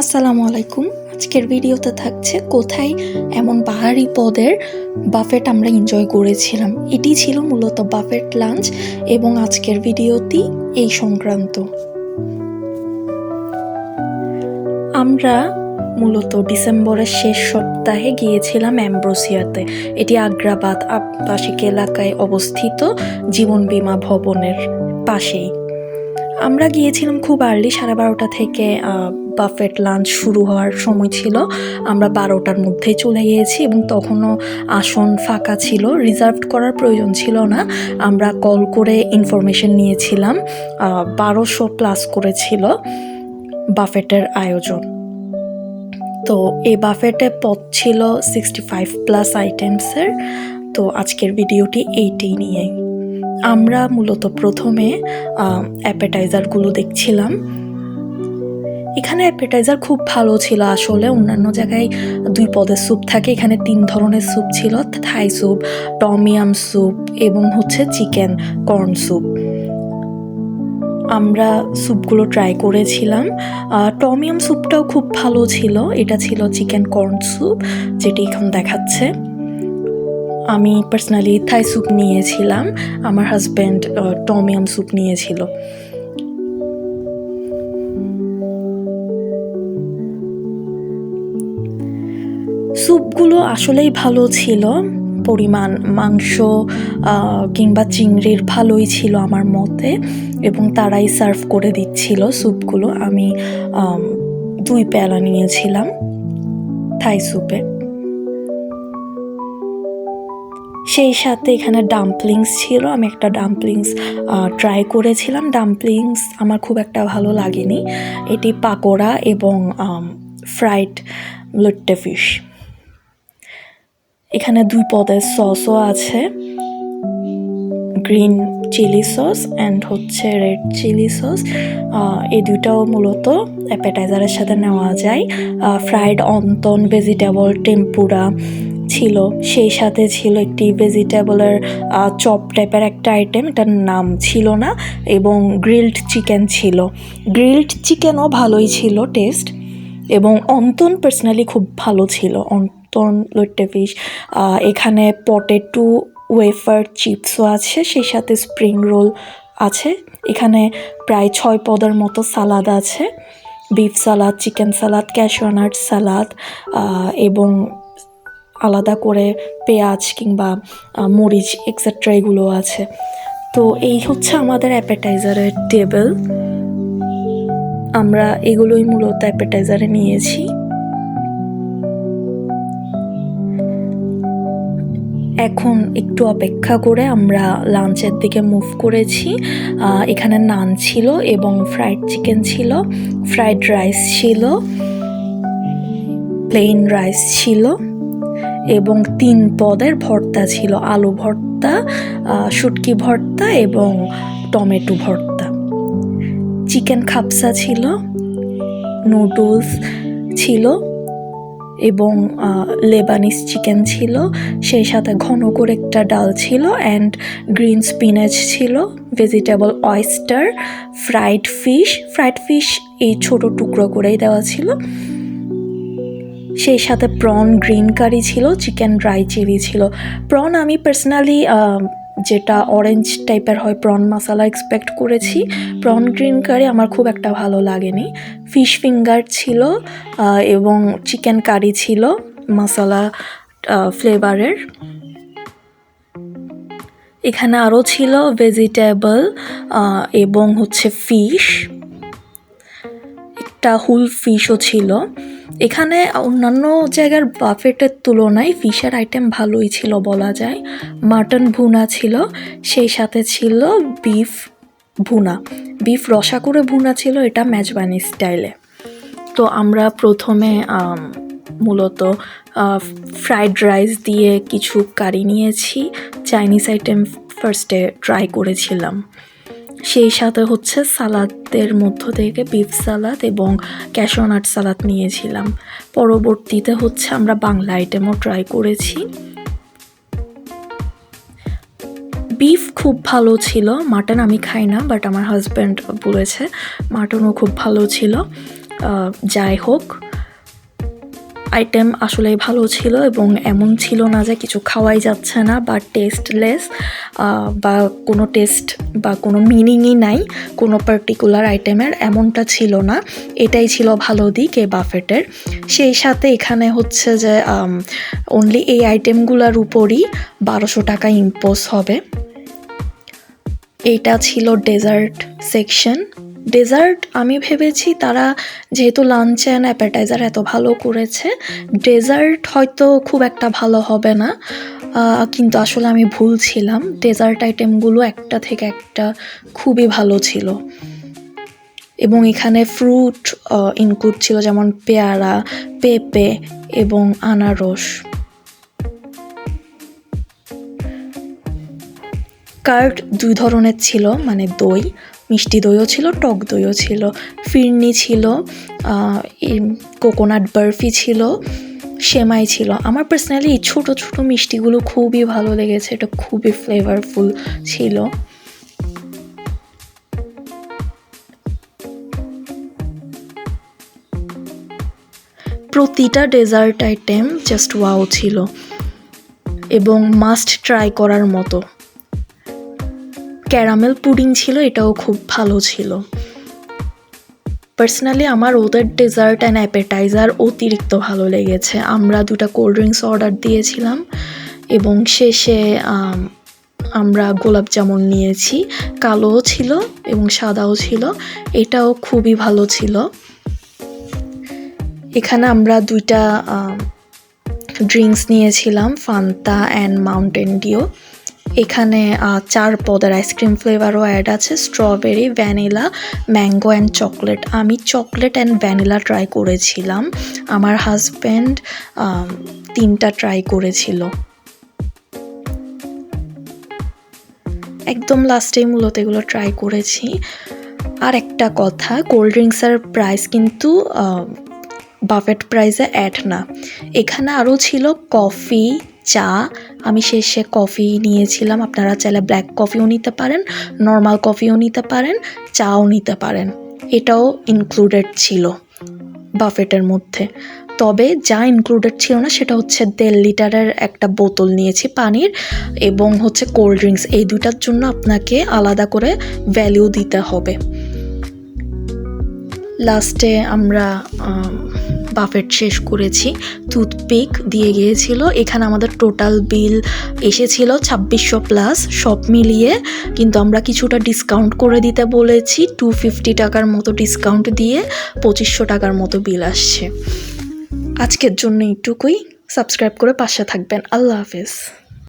আসসালামু আলাইকুম। আজকের ভিডিওতে থাকছে কোথায় এমন পাহাড়ি পদের বাফেট আমরা এনজয় করেছিলাম। এটি ছিল মূলত বাফেট লাঞ্চ এবং আজকের ভিডিওটি এই সংক্রান্ত। আমরা মূলত ডিসেম্বরের শেষ সপ্তাহে গিয়েছিলাম অ্যাম্ব্রোসিয়াতে। এটি আগ্রাবাদ আবাসিক এলাকায় অবস্থিত জীবন বীমা ভবনের পাশেই। আমরা গিয়েছিলাম খুব আর্লি সাড়ে বারোটা থেকে বাফেট লাঞ্চ শুরু হওয়ার সময় ছিল। আমরা বারোটার মধ্যে চলে গিয়েছি এবং তখনও আসন ফাঁকা ছিল, রিজার্ভ করার প্রয়োজন ছিল না। আমরা কল করে ইনফরমেশন নিয়েছিলাম বারোশো প্লাস করেছিল বাফেটের আয়োজন। তো এই বাফেটে পথ ছিল সিক্সটি ফাইভ প্লাস আইটেমসের। তো আজকের ভিডিওটি এইটাই নিয়েই। আমরা মূলত প্রথমে অ্যাপেটাইজারগুলো দেখছিলাম। এখানে অ্যাপেটাইজার খুব ভালো ছিল আসলে। অন্যান্য জায়গায় দুই পদের স্যুপ থাকে, এখানে তিন ধরনের স্যুপ ছিল থাই স্যুপ টমিয়াম স্যুপ এবং হচ্ছে চিকেন কর্ন স্যুপ আমরা স্যুপগুলো ট্রাই করেছিলাম। টমিয়াম স্যুপটাও খুব ভালো ছিল। এটা ছিল চিকেন কর্ন স্যুপ যেটি এখন দেখাচ্ছে। আমি পার্সোনালি থাই স্যুপ নিয়েছিলাম। আমার হাজব্যান্ড টমিয়াম স্যুপ নিয়েছিল। স্যুপগুলো আসলেই ভালো ছিল। পরিমাণ মাংস কিংবা চিংড়ির ভালোই ছিল আমার মতে, এবং তারাই সার্ভ করে দিচ্ছিল স্যুপগুলো। আমি দুই পেয়ালা নিয়েছিলাম থাই স্যুপে। সেই সাথে এখানে ডাম্পলিংস ছিল। আমি একটা ডাম্পলিংস ট্রাই করেছিলাম। ডাম্পলিংস আমার খুব একটা ভালো লাগেনি। এটি পাকোড়া এবং ফ্রাইড লুট্টে ফিশ এখানে দুই পদের সসও আছে। গ্রিন চিলি সস অ্যান্ড হচ্ছে রেড চিলি সস। এই দুইটাও মূলত অ্যাপেটাইজারের সাথে নেওয়া যায়। ফ্রাইড অন্তন ভেজিটেবল টেম্পুরা ছিল, সেই সাথে ছিল একটি ভেজিটেবলের চপ টাইপের একটা আইটেম এটার নাম ছিল না, এবং গ্রিলড চিকেন ছিল। গ্রিলড চিকেনও ভালোই ছিল টেস্ট এবং অন্তন পার্সোনালি খুব ভালো ছিল অন্তন লইট্টে ফিশ। এখানে পটেটো ওয়েফার চিপসও আছে, সেই সাথে স্প্রিং রোল আছে। এখানে প্রায় ছয় পদের মতো সালাদ আছে। Beef salad, chicken salad, cashew nut salad এবং আলাদা করে পেঁয়াজ কিংবা মরিচ এক্সেট্রা এগুলো আছে। তো এই হচ্ছে আমাদের অ্যাপেটাইজারের টেবিল। আমরা এগুলোই মূলত অ্যাপেটাইজারে নিয়েছি। এখন একটু অপেক্ষা করে আমরা লাঞ্চের দিকে মুভ করেছি। এখানে নান ছিল এবং ফ্রাইড চিকেন ছিল ফ্রাইড রাইস ছিল প্লেন রাইস ছিল এবং তিন পদের ভর্তা ছিল, আলু ভর্তা শুটকি ভর্তা এবং টমেটো ভর্তা। চিকেন খাপসা ছিল নুডলস ছিল এবং লেবানিস চিকেন ছিল, সেই সাথে ঘন করে একটা ডাল ছিল অ্যান্ড গ্রিন স্পিনাচ ছিল vegetable oyster fried fish fried fish এই ছোট টুকরো করেই দেওয়া ছিল। সেই সাথে প্রন গ্রিন কারি ছিল চিকেন ড্রাই চিলি ছিল। প্রন আমি পার্সোনালি যেটা অরেঞ্জ টাইপের হয় প্রন মশালা এক্সপেক্ট করেছি। প্রন গ্রিন কারি আমার খুব একটা ভালো লাগেনি। ফিশ ফিঙ্গার ছিল এবং চিকেন কারি ছিল মশালা ফ্লেভারের এখানে আরও ছিল ভেজিটেবল এবং হচ্ছে ফিশ একটা হুল ফিশও ছিল। এখানে অন্যান্য জায়গার বাফেটের তুলনায় ফিশের আইটেম ভালোই ছিল বলা যায়। মাটন ভুনা ছিল, সেই সাথে ছিল বিফ ভুনা। বিফ রসা করে ভুনা ছিল, এটা মেজবানি স্টাইলে। তো আমরা প্রথমে মূলত ফ্রাইড রাইস দিয়ে কিছু কারি নিয়েছি। চাইনিজ আইটেম ফার্স্টে ট্রাই করেছিলাম। সেই সাথে হচ্ছে সালাদের মধ্য থেকে বিফ সালাদ এবং ক্যাশোনাট সালাদ নিয়েছিলাম। পরবর্তীতে হচ্ছে আমরা বাংলা আইটেমও ট্রাই করেছি। বিফ খুব ভালো ছিল মাটন আমি খাই না বাট আমার হাজব্যান্ড বলেছে মাটনও খুব ভালো ছিল। যাই হোক আইটেম আসলে ভালো ছিল এবং এমন ছিল না যে কিছু খাওয়াই যাচ্ছে না বা টেস্টলেস বা কোনো টেস্ট বা কোনো মিনিংই নাই কোনো পার্টিকুলার আইটেমের এমনটা ছিল না। এটাই ছিল ভালো দিক এই বাফেটের। সেই সাথে এখানে হচ্ছে যে অনলি এই আইটেমগুলোর উপরই বারোশো টাকা ইম্পোজ হবে। এইটা ছিল ডেজার্ট সেকশন ডেজার্ট আমি ভেবেছি তারা যেহেতু লাঞ্চ অ্যান্ড অ্যাপেটাইজার এত ভালো করেছে ডেজার্ট হয়তো খুব একটা ভালো হবে না। কিন্তু আসলে আমি ভুল ছিলাম। ডেজার্ট আইটেমগুলো একটা থেকে একটা খুবই ভালো ছিল। এবং এখানে ফ্রুট ইনক্লুড ছিল যেমন পেয়ারা, পেঁপে এবং আনারস। কার্ড দুই ধরনের ছিল মানে দই, মিষ্টি দইও ছিল, টক দইও ছিল। ফিরনি ছিল কোকোনাট বরফি ছিল, সেমাই ছিল। আমার পার্সোনালি এই ছোটো ছোটো মিষ্টিগুলো খুবই ভালো লেগেছে, এটা খুবই ফ্লেভারফুল ছিল। প্রতিটা ডেজার্ট আইটেম জাস্ট ওয়াও ছিল। এবং মাস্ট ট্রাই করার মতো। ক্যারামেল পুডিং ছিল, এটাও খুব ভালো ছিল। পার্সোনালি আমার ওদের ডেজার্ট অ্যান্ড অ্যাপেটাইজার অতিরিক্ত ভালো লেগেছে। আমরা দুটা কোল্ড ড্রিঙ্কস অর্ডার দিয়েছিলাম এবং শেষে আমরা গোলাপ জামুন নিয়েছি। কালোও ছিল এবং সাদাও ছিল। এটাও খুবই ভালো ছিল। এখানে আমরা দুইটা ড্রিঙ্কস নিয়েছিলাম ফান্তা অ্যান্ড মাউন্টেন ডিও এখানে চার পদের আইসক্রিম ফ্লেভারও অ্যাড আছে। Strawberry vanilla mango and chocolate আমি চকলেট অ্যান্ড ভ্যানিলা ট্রাই করেছিলাম। আমার হাজব্যান্ড তিনটা ট্রাই করেছিল। একদম লাস্টেই মূলত এগুলো ট্রাই করেছি। আর একটা কথা কোল্ড ড্রিঙ্কসের প্রাইস কিন্তু বাফেট প্রাইসে অ্যাড না। এখানে আরও ছিল কফি চা আমি শেষে কফি নিয়েছিলাম। আপনারা চাইলে ব্ল্যাক কফিও নিতে পারেন নর্মাল কফিও নিতে পারেন, চাও নিতে পারেন। এটাও ইনক্লুডেড ছিল বাফেটের মধ্যে। তবে যা ইনক্লুডেড ছিল না, সেটা হচ্ছে দেড় লিটারের একটা বোতল নিয়েছি পানির এবং হচ্ছে কোল্ড ড্রিঙ্কস এই দুটার জন্য আপনাকে আলাদা করে ভ্যালিউ দিতে হবে। লাস্টে আমরা বাফেট শেষ করেছি। টুথপিক দিয়ে গিয়েছিল। এখানে আমাদের টোটাল বিল এসেছিল ছাব্বিশশো প্লাস সব মিলিয়ে। কিন্তু আমরা কিছুটা ডিসকাউন্ট করে দিতে বলেছি। টু ফিফটি টাকার মতো ডিসকাউন্ট দিয়ে পঁচিশশো টাকার মতো বিল আসছে। আজকের জন্য এইটুকুই। সাবস্ক্রাইব করে পাশে থাকবেন। আল্লাহ হাফেজ।